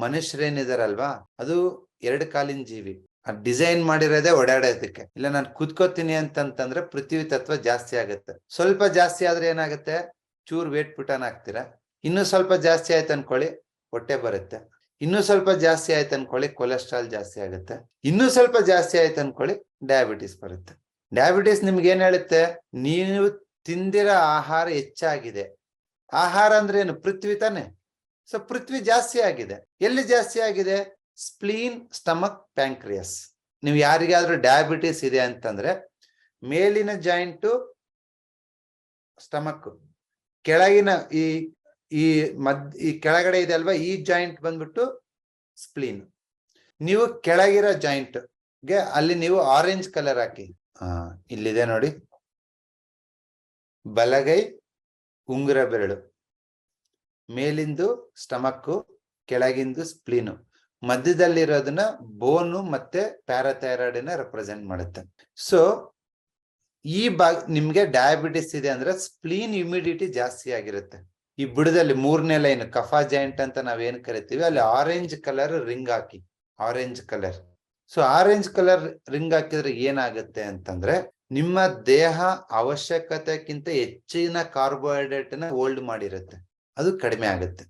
ಮನುಷ್ಯರೇನಿದಾರಲ್ವಾ? ಅದು ಎರಡು ಕಾಲಿನ ಜೀವಿ. ಡಿಸೈನ್ ಮಾಡಿರೋದೇ ಓಡಾಡೋದಕ್ಕೆ. ಇಲ್ಲ, ನಾನು ಕುತ್ಕೋತೀನಿ ಅಂತಂತಂದ್ರೆ ಪೃಥ್ವಿ ತತ್ವ ಜಾಸ್ತಿ ಆಗುತ್ತೆ. ಸ್ವಲ್ಪ ಜಾಸ್ತಿ ಆದ್ರೆ ಏನಾಗುತ್ತೆ? ಚೂರ್ ವೇಟ್ ಪುಟಾನ್ ಹಾಕ್ತೀರಾ? ಇನ್ನೂ ಸ್ವಲ್ಪ ಜಾಸ್ತಿ ಆಯ್ತು ಅನ್ಕೊಳ್ಳಿ, ಹೊಟ್ಟೆ ಬರುತ್ತೆ. ಇನ್ನೂ ಸ್ವಲ್ಪ ಜಾಸ್ತಿ ಆಯ್ತು ಅನ್ಕೊಳ್ಳಿ, ಕೊಲೆಸ್ಟ್ರಾಲ್ ಜಾಸ್ತಿ ಆಗುತ್ತೆ. ಇನ್ನೂ ಸ್ವಲ್ಪ ಜಾಸ್ತಿ ಆಯ್ತು ಅನ್ಕೊಳ್ಳಿ, ಡಯಾಬಿಟಿಸ್ ಬರುತ್ತೆ. ಡಯಾಬಿಟಿಸ್ ನಿಮ್ಗೆ ಏನ್ ಹೇಳುತ್ತೆ? ನೀವು ತಿಂದಿರೋ ಆಹಾರ ಹೆಚ್ಚಾಗಿದೆ. ಆಹಾರ ಅಂದ್ರೆ ಏನು? ಪೃಥ್ವಿ ತಾನೆ? ಸೊ ಪೃಥ್ವಿ ಜಾಸ್ತಿ ಆಗಿದೆ ಎಲ್ಲಿ ಜಾಸ್ತಿ ಆಗಿದೆ ಸ್ಪ್ಲೀನ್ ಸ್ಟಮಕ್ ಪ್ಯಾಂಕ್ರಿಯಸ್ ನೀವು ಯಾರಿಗಾದ್ರೂ ಡಯಾಬಿಟಿಸ್ ಇದೆ ಅಂತಂದ್ರೆ ಮೇಲಿನ ಜಾಯಿಂಟು ಸ್ಟಮಕ್ ಕೆಳಗಿನ ಈ ಈ ಮದ್ ಈ ಕೆಳಗಡೆ ಇದೆ ಅಲ್ವಾ ಈ ಜಾಯಿಂಟ್ ಬಂದ್ಬಿಟ್ಟು ಸ್ಪ್ಲೀನ್ ನೀವು ಕೆಳಗಿರೋ ಜಾಯಿಂಟ್ಗೆ ಅಲ್ಲಿ ನೀವು ಆರೆಂಜ್ ಕಲರ್ ಹಾಕಿ ಇಲ್ಲಿದೆ ನೋಡಿ ಬಲಗೈ ಉಂಗುರ ಬೆರಳು ಮೇಲಿಂದು ಸ್ಟಮಕ್ಕು, ಕೆಳಗಿಂದು ಸ್ಪ್ಲೀನು. ಮಧ್ಯದಲ್ಲಿರೋದನ್ನ ಬೋನು ಮತ್ತೆ ಪ್ಯಾರಾಥೈರಾಯ್ಡ್ನ ರೆಪ್ರೆಸೆಂಟ್ ಮಾಡುತ್ತೆ. ಸೊ ಈ ಭಾಗ ನಿಮ್ಗೆ ಡಯಾಬಿಟಿಸ್ ಇದೆ ಅಂದ್ರೆ ಸ್ಪ್ಲೀನ್ ಇಮ್ಯುಡಿಟಿ ಜಾಸ್ತಿ ಆಗಿರುತ್ತೆ. ಈ ಬುಡದಲ್ಲಿ ಮೂರನೇ ಲೈನ್ ಕಫಾ ಜಾಯಿಂಟ್ ಅಂತ ನಾವೇನ್ ಕರಿತೀವಿ, ಅಲ್ಲಿ ಆರೆಂಜ್ ಕಲರ್ ರಿಂಗ್ ಹಾಕಿ orange colour so orange colour ring ಹಾಕಿದ್ರೆ ಏನಾಗುತ್ತೆ ಅಂತಂದ್ರೆ, ನಿಮ್ಮ ದೇಹ ಅವಶ್ಯಕತೆಗಿಂತ ಹೆಚ್ಚಿನ ಕಾರ್ಬೋಹೈಡ್ರೇಟ್ನ ಹೋಲ್ಡ್ ಮಾಡಿರುತ್ತೆ. ಅದು ಕಡಿಮೆ ಆಗುತ್ತೆ.